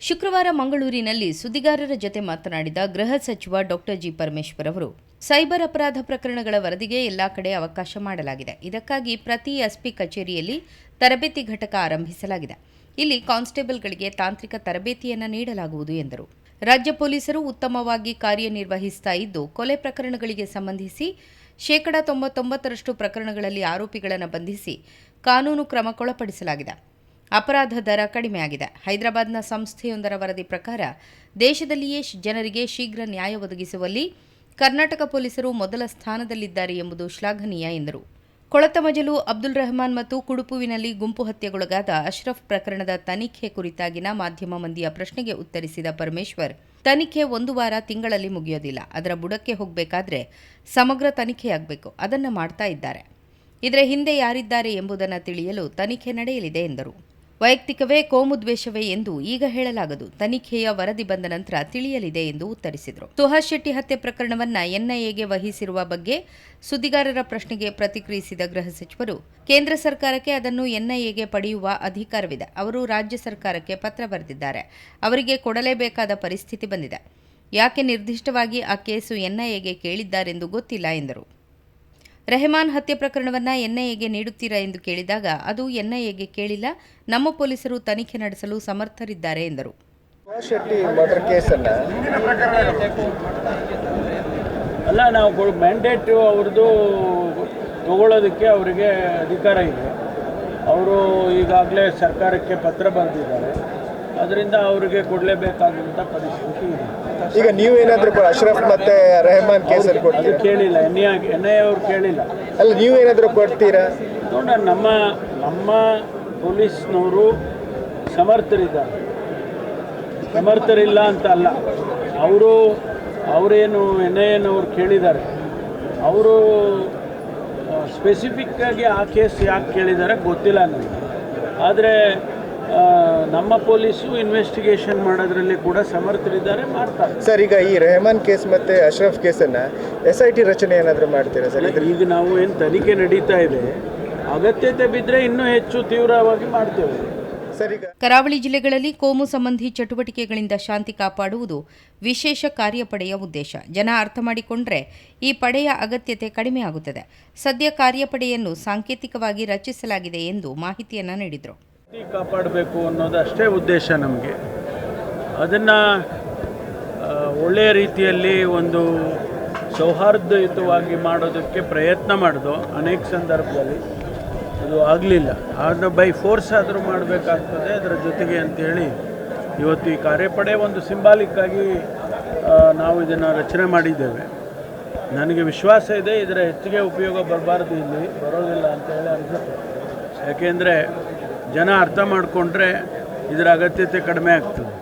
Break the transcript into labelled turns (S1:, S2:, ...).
S1: ಶುಕ್ರವಾರ ಮಂಗಳೂರಿನಲ್ಲಿ ಸುದ್ದಿಗಾರರ ಜೊತೆ ಮಾತನಾಡಿದ ಗೃಹ ಸಚಿವ ಡಾಕ್ಟರ್ ಜಿ ಪರಮೇಶ್ವರ್ ಅವರು, ಸೈಬರ್ ಅಪರಾಧ ಪ್ರಕರಣಗಳ ವರದಿಗೆ ಎಲ್ಲಾ ಕಡೆ ಅವಕಾಶ ಮಾಡಲಾಗಿದೆ. ಇದಕ್ಕಾಗಿ ಪ್ರತಿ ಎಸ್ಪಿ ಕಚೇರಿಯಲ್ಲಿ ತರಬೇತಿ ಘಟಕ ಆರಂಭಿಸಲಾಗಿದೆ. ಇಲ್ಲಿ ಕಾನ್ಸ್ಟೇಬಲ್ಗಳಿಗೆ ತಾಂತ್ರಿಕ ತರಬೇತಿಯನ್ನು ನೀಡಲಾಗುವುದು ಎಂದರು. ರಾಜ್ಯ ಪೊಲೀಸರು ಉತ್ತಮವಾಗಿ ಕಾರ್ಯನಿರ್ವಹಿಸ್ತಾ ಇದ್ದು, ಕೊಲೆ ಪ್ರಕರಣಗಳಿಗೆ ಸಂಬಂಧಿಸಿ ಶೇಕಡಾ ತೊಂಬತ್ತೊಂಬತ್ತರಷ್ಟು ಪ್ರಕರಣಗಳಲ್ಲಿ ಆರೋಪಿಗಳನ್ನು ಬಂಧಿಸಿ ಕಾನೂನು ಕ್ರಮಕ್ಕೊಳಪಡಿಸಲಾಗಿದೆ ಅಪರಾಧ ದರ ಕಡಿಮೆಯಾಗಿದೆ. ಹೈದರಾಬಾದ್ನ ಸಂಸ್ಥೆಯೊಂದರ ವರದಿ ಪ್ರಕಾರ ದೇಶದಲ್ಲಿಯೇ ಜನರಿಗೆ ಶೀಘ್ರ ನ್ಯಾಯ ಒದಗಿಸುವಲ್ಲಿ ಕರ್ನಾಟಕ ಪೊಲೀಸರು ಮೊದಲ ಸ್ಥಾನದಲ್ಲಿದ್ದಾರೆ ಎಂಬುದು ಶ್ಲಾಘನೀಯ ಎಂದರು. ಕೊಳತಮಜಲು ಅಬ್ದುಲ್ ರೆಹಮಾನ್ ಮತ್ತು ಕುಡುಪುವಿನಲ್ಲಿ ಗುಂಪು ಹತ್ಯೆಗೊಳಗಾದ ಅಶ್ರಫ್ ಪ್ರಕರಣದ ತನಿಖೆ ಕುರಿತಾಗಿನ ಮಾಧ್ಯಮ ಮಂದಿಯ ಪ್ರಶ್ನೆಗೆ ಉತ್ತರಿಸಿದ ಪರಮೇಶ್ವರ್, ತನಿಖೆ ಒಂದು ವಾರ ತಿಂಗಳಲ್ಲಿ ಮುಗಿಯೋದಿಲ್ಲ. ಅದರ ಬುಡಕ್ಕೆ ಹೋಗಬೇಕಾದ್ರೆ ಸಮಗ್ರ ತನಿಖೆಯಾಗಬೇಕು. ಅದನ್ನು ಮಾಡ್ತಾ ಇದ್ದಾರೆ. ಇದರ ಹಿಂದೆ ಯಾರಿದ್ದಾರೆ ಎಂಬುದನ್ನು ತಿಳಿಯಲು ತನಿಖೆ ನಡೆಯಲಿದೆ ಎಂದರು. ವೈಯಕ್ತಿಕವೇ ಕೋಮುದ್ವೇಷವೇ ಎಂದು ಈಗ ಹೇಳಲಾಗದು. ತನಿಖೆಯ ವರದಿ ಬಂದ ನಂತರ ತಿಳಿಯಲಿದೆ ಎಂದು ಉತ್ತರಿಸಿದರು. ಸುಹಾಸ್ ಶೆಟ್ಟಿ ಹತ್ಯೆ ಪ್ರಕರಣವನ್ನ ಎನ್ಐಎಗೆ ವಹಿಸಿರುವ ಬಗ್ಗೆ ಸುದ್ದಿಗಾರರ ಪ್ರಶ್ನೆಗೆ ಪ್ರತಿಕ್ರಿಯಿಸಿದ ಗೃಹ ಸಚಿವರು, ಕೇಂದ್ರ ಸರ್ಕಾರಕ್ಕೆ ಅದನ್ನು ಎನ್ಐಎಗೆ ಪಡೆಯುವ ಅಧಿಕಾರವಿದೆ. ಅವರು ರಾಜ್ಯ ಸರ್ಕಾರಕ್ಕೆ ಪತ್ರ ಬರೆದಿದ್ದಾರೆ. ಅವರಿಗೆ ಕೊಡಲೇಬೇಕಾದ ಪರಿಸ್ಥಿತಿ ಬಂದಿದೆ. ಯಾಕೆ ನಿರ್ದಿಷ್ಟವಾಗಿ ಆ ಕೇಸು ಎನ್ಐಎಗೆ ಕೇಳಿದ್ದಾರೆಂದು ಗೊತ್ತಿಲ್ಲ ಎಂದರು. ರೆಹಮಾನ್ ಹತ್ಯೆ ಪ್ರಕರಣವನ್ನು ಎನ್ಐಎಗೆ ನೀಡುತ್ತೀರಾ ಎಂದು ಕೇಳಿದಾಗ ಅದು ಎನ್ಐಎಗೆ ಕೇಳಿಲ್ಲ ನಮ್ಮ ಪೊಲೀಸರು ತನಿಖೆ ನಡೆಸಲು ಸಮರ್ಥರಿದ್ದಾರೆ ಎಂದರು.
S2: ಸುಭಾಷ್ ಶೆಟ್ಟಿ ಮರ್ಡರ್ ಕೇಸನ್ನು?
S3: ಅಲ್ಲ ನಾವು ಮ್ಯಾಂಡೇಟು ಅವ್ರದ್ದು ತಗೊಳ್ಳೋದಕ್ಕೆ ಅವರಿಗೆ ಅಧಿಕಾರ ಇದೆ. ಅವರು ಈಗಾಗಲೇ ಸರ್ಕಾರಕ್ಕೆ ಪತ್ರ ಬರೆದಿದ್ದಾರೆ. ಅದರಿಂದ ಅವರಿಗೆ ಕೊಡಲೇಬೇಕಾದಂಥ ಪರಿಸ್ಥಿತಿ ಇದೆ.
S2: ಈಗ ನೀವೇನಾದ್ರೂ ಅಶ್ರಫ್ ಮತ್ತೆ ರೆಹಮಾನ್ ಕೇಸರ್
S3: ಅದು
S2: ಕೊಡ್ತೀರಾ
S3: ಕೇಳಿಲ್ಲ ಎನ್ ಐ ಎನ್ ಐ ಅವ್ರು ಕೇಳಿಲ್ಲ.
S2: ಅಲ್ಲ ಏನಾದರೂ ಕೊಡ್ತೀರಾ?
S3: ನೋಡ ನಮ್ಮ ನಮ್ಮ ಪೊಲೀಸ್ನವರು ಸಮರ್ಥರಿದ್ದಾರೆ. ಸಮರ್ಥರಿಲ್ಲ ಅಂತ ಅಲ್ಲ ಅವರು ಅವರೇನು ಎನ್ ಐ ಎನವ್ರು ಕೇಳಿದ್ದಾರೆ ಅವರು ಸ್ಪೆಸಿಫಿಕ್ಕಾಗಿ ಆ ಕೇಸ್ ಯಾಕೆ ಕೇಳಿದ್ದಾರೆ ಗೊತ್ತಿಲ್ಲ ನನಗೆ. ಆದರೆ ನಮ್ಮ ಪೊಲೀಸು ಇನ್ವೆಸ್ಟಿಗೇಷನ್ ಮಾಡೋದ್ರಲ್ಲಿ ಕೂಡ ಸಮರ್ಥರಿದ್ದಾರೆ ಮಾಡ್ತಾರೆ.
S2: ಸರ್ ಈಗ ಈ ರೆಹಮಾನ್ ಕೇಸ್ ಮತ್ತೆ ಅಶ್ರಫ್ ಕೇಸನ್ನ ಎಸ್ ಐ ಟಿ ರಚನೆ ಏನಾದರೂ ಮಾಡ್ತೀರಾ ಸರ್? ಇದ್ರ
S3: ಈಗ ನಾವು ಏನು ತನಿಖೆ ನಡೀತಾ ಇದೆ ಅಗತ್ಯತೆ ಬಿದ್ದರೆ ಇನ್ನೂ ಹೆಚ್ಚು ತೀವ್ರವಾಗಿ ಮಾಡ್ತೇವೆ.
S2: ಸರ್ ಈಗ
S1: ಕರಾವಳಿ ಜಿಲ್ಲೆಗಳಲ್ಲಿ ಕೋಮು ಸಂಬಂಧಿ ಚಟುವಟಿಕೆಗಳಿಂದ ಶಾಂತಿ ಕಾಪಾಡುವುದು ವಿಶೇಷ ಕಾರ್ಯಪಡೆಯ ಉದ್ದೇಶ. ಜನ ಅರ್ಥ ಮಾಡಿಕೊಂಡ್ರೆ ಈ ಪಡೆಯ ಅಗತ್ಯತೆ ಕಡಿಮೆಯಾಗುತ್ತದೆ ಸದ್ಯ ಕಾರ್ಯಪಡೆಯನ್ನು ಸಾಂಕೇತಿಕವಾಗಿ ರಚಿಸಲಾಗಿದೆ ಎಂದು ಮಾಹಿತಿಯನ್ನು ನೀಡಿದರು.
S3: ಕಾಪಾಡಬೇಕು ಅನ್ನೋದು ಅಷ್ಟೇ ಉದ್ದೇಶ ನಮಗೆ. ಅದನ್ನು ಒಳ್ಳೆಯ ರೀತಿಯಲ್ಲಿ ಒಂದು ಸೌಹಾರ್ದಯುತವಾಗಿ ಮಾಡೋದಕ್ಕೆ ಪ್ರಯತ್ನ ಮಾಡಿದೋ ಅನೇಕ ಸಂದರ್ಭದಲ್ಲಿ. ಅದು ಆಗಲಿಲ್ಲ. ಅದನ್ನು ಬೈ ಫೋರ್ಸ್ ಆದರೂ ಮಾಡಬೇಕಾಗ್ತದೆ. ಅದರ ಜೊತೆಗೆ ಅಂತೇಳಿ ಇವತ್ತು ಈ ಕಾರ್ಯಪಡೆ ಒಂದು ಸಿಂಬಾಲಿಕ್ ಆಗಿ ನಾವು ಇದನ್ನು ರಚನೆ ಮಾಡಿದ್ದೇವೆ. ನನಗೆ ವಿಶ್ವಾಸ ಇದೆ, ಇದರ ಹೆಚ್ಚಿಗೆ ಉಪಯೋಗ ಬರಬಾರ್ದು ಇಲ್ಲಿ. ಬರೋದಿಲ್ಲ ಅಂತೇಳಿ ಅನಿಸುತ್ತೆ. ಯಾಕೆಂದರೆ ಜನ ಅರ್ಥ ಮಾಡಿಕೊಂಡ್ರೆ ಇದರ ಅಗತ್ಯತೆ ಕಡಿಮೆ ಆಗ್ತದೆ.